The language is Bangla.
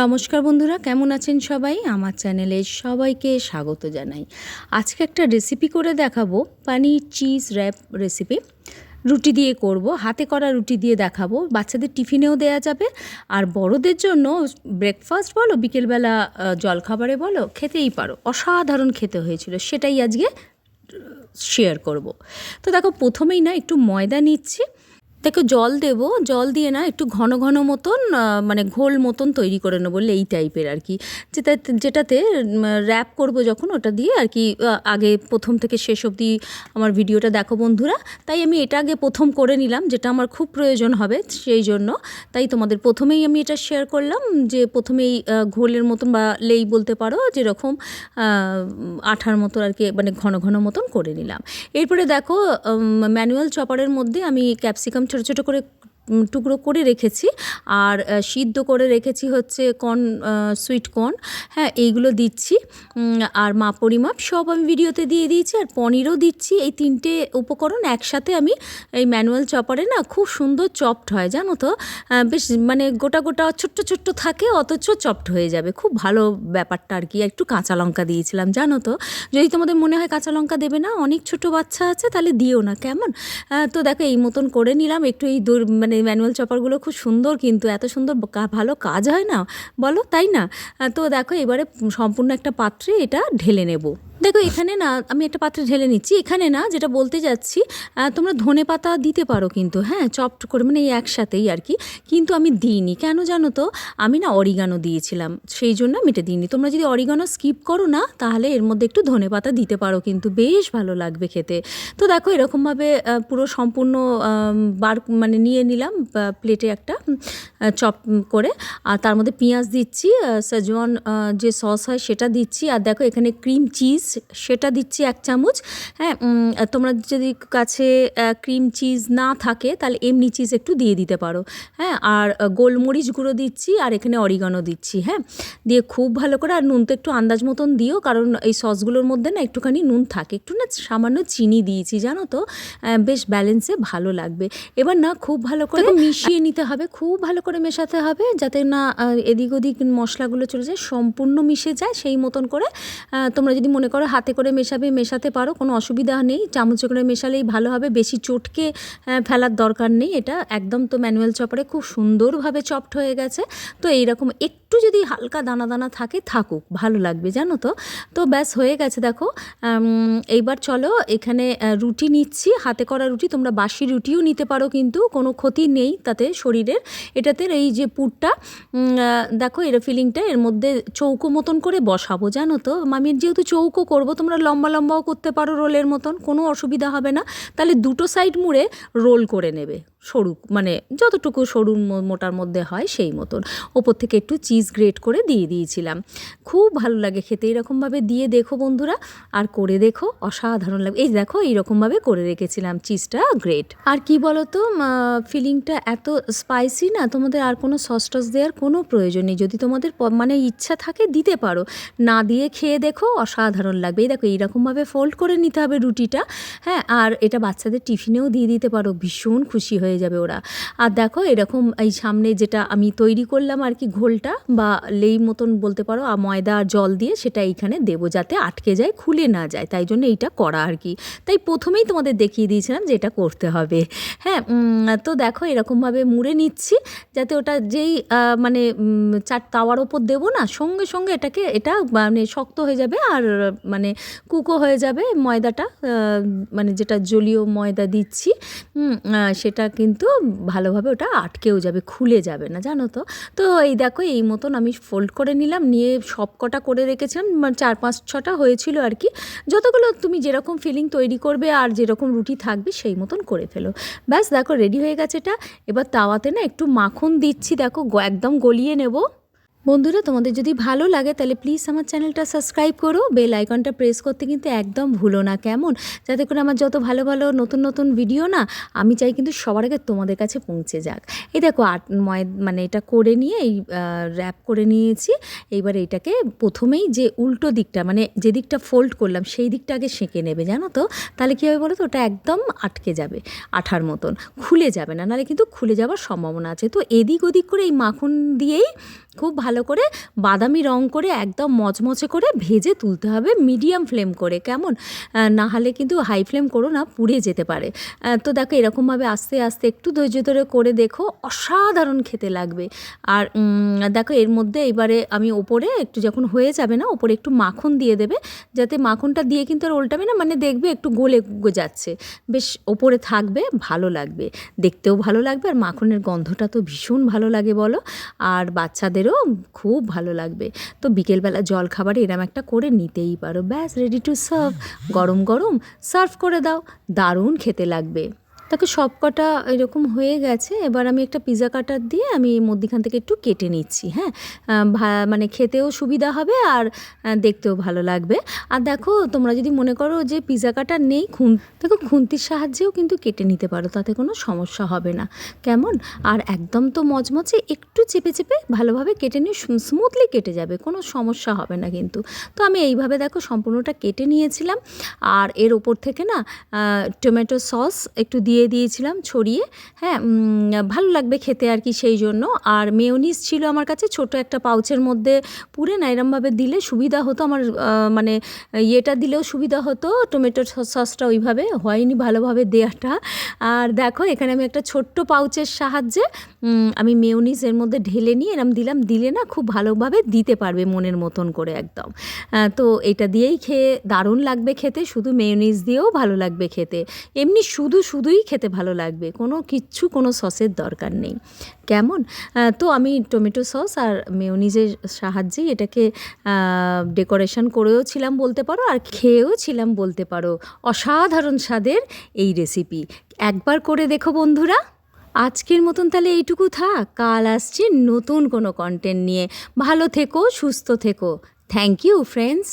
নমস্কার বন্ধুরা, কেমন আছেন সবাই? আমার চ্যানেলে সবাইকে স্বাগত জানাই। আজকে একটা রেসিপি করে দেখাবো পানির চিজ র্যাপ রেসিপি রুটি দিয়ে করব, হাতে করা রুটি দিয়ে দেখাবো। বাচ্চাদের টিফিনেও দেয়া যাবে। আর বড়দের জন্য ব্রেকফাস্ট বলো, বিকেলবেলা জলখাবারে বলো, খেতেই পারো। অসাধারণ খেতে হয়েছিল, সেটাই আজকে শেয়ার করব। তো দেখো, প্রথমেই না একটু ময়দা নিচ্ছি। দেখো জল দেব, জল দিয়ে না একটু ঘন ঘন মতন মানে ঘোল মতন তৈরি করে নেব, এই টাইপের আর কি। যেটা যেটাতে র্যাপ করব যখন ওটা দিয়ে আর কি আগে প্রথম থেকে শেষ অবধি আমার ভিডিওটা দেখো বন্ধুরা। তাই আমি এটা আগে প্রথম করে নিলাম, যেটা আমার খুব প্রয়োজন হবে সেই জন্য। তাই তোমাদের প্রথমেই আমি এটা শেয়ার করলাম, যে প্রথমেই ঘোলের মতন বা লেই বলতে পারো, যেরকম আঠার মতো আর কি মানে ঘন ঘন মতন করে নিলাম। এরপরে দেখো ম্যানুয়াল চপারের মধ্যে আমি ক্যাপসিকাম ছোটো ছোট করে টুকরো করে রেখেছি। আর সিদ্ধ করে রেখেছি হচ্ছে কর্ন সুইট কর্ন। হ্যাঁ এইগুলো দিচ্ছি। আর মাপ পরিমাপ সব আমি ভিডিওতে দিয়ে দিয়েছি। আর পনিরও দিচ্ছি। এই তিনটে উপকরণ একসাথে আমি এই ম্যানুয়াল চপারে না খুব সুন্দর চপড হয়, জানো তো? বেশ মানে গোটা গোটা ছোট্ট ছোট্ট থাকে, অথচ চপড হয়ে যাবে। খুব ভালো ব্যাপারটা আর কি। একটু কাঁচা লঙ্কা দিয়েছিলাম, জানো তো? যদি তোমাদের মনে হয় কাঁচা লঙ্কা দেবে না, অনেক ছোট বাচ্চা আছে, তাহলে দিও না। কেমন? তো দেখো, এই মতন করে নিলাম। একটু এই দূর মানে ম্যানুয়াল চপারগুলো খুব সুন্দর কিন্তু এত সুন্দর ভালো কাজ হয় না? বলো, তাই না? তো দেখো এবারে সম্পূর্ণ একটা পাত্রে এটা ঢেলে নেব। দেখো, এখানে না, আমি একটা পাত্রে ঢেলে নিচ্ছি। এখানে না, যেটা বলতে যাচ্ছি তোমরা ধনে পাতা দিতে পারো কিন্তু হ্যাঁ চপড করে মানে এই একসাথেই আর কি। কিন্তু আমি দিইনি। কেন জানো তো, আমি না অরিগানো দিয়েছিলাম, সেই জন্য আমি এটা দিইনি। তোমরা যদি অরিগানো স্কিপ করো না, তাহলে এর মধ্যে একটু ধনে পাতা দিতে পারো কিন্তু, বেশ ভালো লাগবে খেতে। তো দেখো, এরকমভাবে পুরো সম্পূর্ণ বার মানে নিয়ে নিলাম প্লেটে একটা চপ করে। আর তার মধ্যে পেঁয়াজ দিচ্ছি সেজওয়ান যে সস হয় সেটা দিচ্ছি। আর দেখো, এখানে ক্রিম চিজ সেটা দিচ্ছি এক চামচ। হ্যাঁ তোমরা যদি কাছে ক্রিম চিজ না থাকে তাহলে এমনি চিজ একটু দিয়ে দিতে পারো। হ্যাঁ আর গোলমরিচ গুঁড়ো দিচ্ছি আর এখানে অরিগানো দিচ্ছি। হ্যাঁ দিয়ে খুব ভালো করে আর নুন তো একটু আন্দাজ মতন দিও কারণ এই সসগুলোর মধ্যে না একটুখানি নুন থাকে। একটু না সামান্য চিনি দিয়েছি জানো তো? বেশ ব্যালেন্সে ভালো লাগবে। এবার না খুব ভালো করে মিশিয়ে নিতে হবে খুব ভালো করে মেশাতে হবে যাতে না এদিক ওদিক মশলাগুলো চলে যায় সম্পূর্ণ মিশে যায় সেই মতন করে। তোমরা যদি মনে করো হাতে করে মেশাবে, মেশাতে পারো, কোনো অসুবিধা নেই। চামচে করে মেশালেই ভালো হবে। বেশি চটকে ফেলার দরকার নেই। এটা একদম তো ম্যানুয়াল চপারে, খুব সুন্দরভাবে চপড হয়ে গেছে। তো এইরকম একটু যদি হালকা দানা দানা থাকে, থাকুক, ভালো লাগবে, জানো তো? তো ব্যাস, হয়ে গেছে, দেখো। এইবার চলো, এখানে রুটি নিচ্ছি। হাতে করা রুটি, তোমরা বাসি রুটিও নিতে পারো কিন্তু, কোনো ক্ষতি নেই তাতে শরীরের। এটাতে এই যে পুরটা দেখো, এর ফিলিংটা এর মধ্যে চৌকো মতন করে বসাবো, জানো তো? আমি যেহেতু চৌকো করব, তোমরা লম্বা লম্বাও করতে পারো রোলের মতন, কোনো অসুবিধা হবে না। তাহলে দুটো সাইড মুড়ে রোল করে নেবে। সরু মানে যতটুকু সরু মোটার মধ্যে হয় সেই মতন। ওপর থেকে একটু চিজ গ্রেট করে দিয়ে দিয়েছিলাম। খুব ভালো লাগে খেতে, এরকমভাবে দিয়ে দেখো বন্ধুরা, আর করে দেখো, অসাধারণ লাগবে এই দেখো এইরকমভাবে করে রেখেছিলাম চিজটা গ্রেট আর কি বলো তো ফিলিংটা এত স্পাইসি না, তোমাদের আর কোনো সস টস দেওয়ার কোনো প্রয়োজন নেই। যদি তোমাদের মানে ইচ্ছা থাকে দিতে পারো। না দিয়ে খেয়ে দেখো, অসাধারণ লাগবে। এই দেখো এইরকমভাবে ফোল্ড করে নিতে হবে রুটিটা। হ্যাঁ আর এটা বাচ্চাদের টিফিনেও দিয়ে দিতে পারো। ভীষণ খুশি হয়ে যাবে ওরা। আর দেখো এরকম এই সামনে যেটা আমি তৈরি করলাম আর কি ঘোলটা বা লেই মতন বলতে পারো আর ময়দা আর জল দিয়ে সেটা এইখানে দেবো যাতে আটকে যায়, খুলে না যায়। তাই জন্য এইটা করা আর কি। তাই প্রথমেই তোমাদের দেখিয়ে দিয়েছিলাম যে এটা করতে হবে। হ্যাঁ তো দেখো এরকমভাবে মুড়ে নিচ্ছি যাতে ওটা যেই মানে চার তাওয়ার ওপর দেবো না, সঙ্গে সঙ্গে এটাকে, এটা মানে শক্ত হয়ে যাবে আর মানে কুকো হয়ে যাবে ময়দাটা মানে যেটা জলীয় ময়দা দিচ্ছি সেটা কিন্তু ভালোভাবে ওটা আটকেও যাবে, খুলে যাবে না, জানো তো? তো এই দেখো, এই মতন আমি ফোল্ড করে নিলাম, নিয়ে সব কটা করে রেখেছিলাম মানে চার পাঁচ ছটা হয়েছিল আর কি। যতগুলো তুমি যেরকম ফিলিং তৈরি করবে আর যেরকম রুটি থাকবে, সেই মতন করে ফেলো। ব্যাস, দেখো রেডি হয়ে গেছে এটা। এবার তাওয়াতে না একটু মাখন দিচ্ছি, দেখো একদম গলিয়ে নেব। বন্ধুরা, তোমাদের যদি ভালো লাগে, তাহলে প্লিজ আমার চ্যানেলটা সাবস্ক্রাইব করো। বেল আইকনটা প্রেস করতে কিন্তু একদম ভুলো না। কেমন? যাতে করে আমার যত ভালো ভালো, নতুন নতুন ভিডিও না, আমি চাই কিন্তু সবার আগে তোমাদের কাছে পৌঁছে যাক। এই দেখো, আট ময় মানে এটা করে নিয়ে এই র্যাপ করে নিয়েছি। এইবার এটাকে প্রথমেই যে উল্টো দিকটা মানে যে দিকটা ফোল্ড করলাম, সেই দিকটা আগে সেঁকে নেবে, জানো তো? তাহলে কী হবে বলো তো? ওটা একদম আটকে যাবে, আঠার মতন। খুলে যাবে না, নাহলে কিন্তু খুলে যাওয়ার সম্ভাবনা আছে। তো এদিক ওদিক করে এই মাখন দিয়েই খুব ভালো করে বাদামি রং করে একদম মচমচে করে ভেজে তুলতে হবে মিডিয়াম ফ্লেম করে, কেমন? না হলে কিন্তু হাই ফ্লেম করো না, পুড়ে যেতে পারে। তো দেখো এরকমভাবে আস্তে আস্তে একটু ধৈর্য ধরে করে দেখো, অসাধারণ খেতে লাগবে। আর দেখো এর মধ্যে এবারে আমি ওপরে একটু যখন হয়ে যাবে না, ওপরে একটু মাখন দিয়ে দেবে, যাতে মাখনটা দিয়ে কিন্তু আর উল্টাবে না মানে দেখবে একটু গলে যাচ্ছে। বেশ ওপরে থাকবে, ভালো লাগবে। দেখতেও ভালো লাগবে, আর মাখনের গন্ধটা তো ভীষণ ভালো লাগে বলো। আর বাচ্চাদেরও খুব ভালো লাগবে। তো বিকেলবেলা জল খাবার এরম একটা করে নিতেই পারো। ব্যাস রেডি টু সার্ভ গরম গরম সার্ভ করে দাও। দারুণ খেতে লাগবে। তাকে সব কটা এরকম হয়ে গেছে। এবার আমি একটা পিৎজা কাটার দিয়ে আমি মধ্যিখান থেকে একটু কেটে নিচ্ছি হ্যাঁ? মানে খেতেও সুবিধা হবে আর দেখতেও ভালো লাগবে। আর দেখো, তোমরা যদি মনে করো যে পিৎজা কাটার নেই, খুন, দেখো খুন্তির সাহায্যেও কিন্তু কেটে নিতে পারো, তাতে কোনো সমস্যা হবে না। কেমন? আর একদম তো মচমচে একটু চেপে চেপে ভালোভাবে কেটে নিয়ে স্মুথলি কেটে যাবে, কোনো সমস্যা হবে না কিন্তু। তো আমি এইভাবে দেখো সম্পূর্ণটা কেটে নিয়েছিলাম। আর এর ওপর থেকে না টমেটো সস একটু দিয়ে দিয়েছিলাম ছড়িয়ে। হ্যাঁ ভালো লাগবে খেতে আর কি সেই জন্য। আর মেয়োনিজ ছিল আমার কাছে ছোট একটা পাউচের মধ্যে পুরে না, এরমভাবে দিলে সুবিধা হতো। আমার মানে ইয়েটা দিলেও সুবিধা হতো। টমেটো সসটা ওইভাবে হয়নি ভালোভাবে দেওয়াটা আর দেখো, এখানে আমি একটা ছোট্ট পাউচের সাহায্যে আমি মেয়োনিজ এর মধ্যে ঢেলে নিয়ে এরম দিলাম। দিলে না খুব ভালোভাবে দিতে পারবে মনের মতন করে একদম। তো এটা দিয়েই খেয়ে দারুণ লাগবে খেতে। শুধু মেয়োনিজ দিয়েও ভালো লাগবে খেতে। এমনি শুধু শুধুই খেতে ভালো লাগবে। কোনো কিচ্ছু, কোনো সসের দরকার নেই। কেমন? তো আমি টমেটো সস আর মেয়োনিজের সাহায্যেই এটাকে ডেকোরেশন করেও ছিলাম বলতে পারো আর খেয়েও ছিলাম বলতে পারো। অসাধারণ স্বাদের এই রেসিপি। একবার করে দেখো বন্ধুরা। আজকের মতন তাহলে এইটুকু থাক। কাল আসছি নতুন কোনো কন্টেন্ট নিয়ে। ভালো থেকো, সুস্থ থেকো। Thank you friends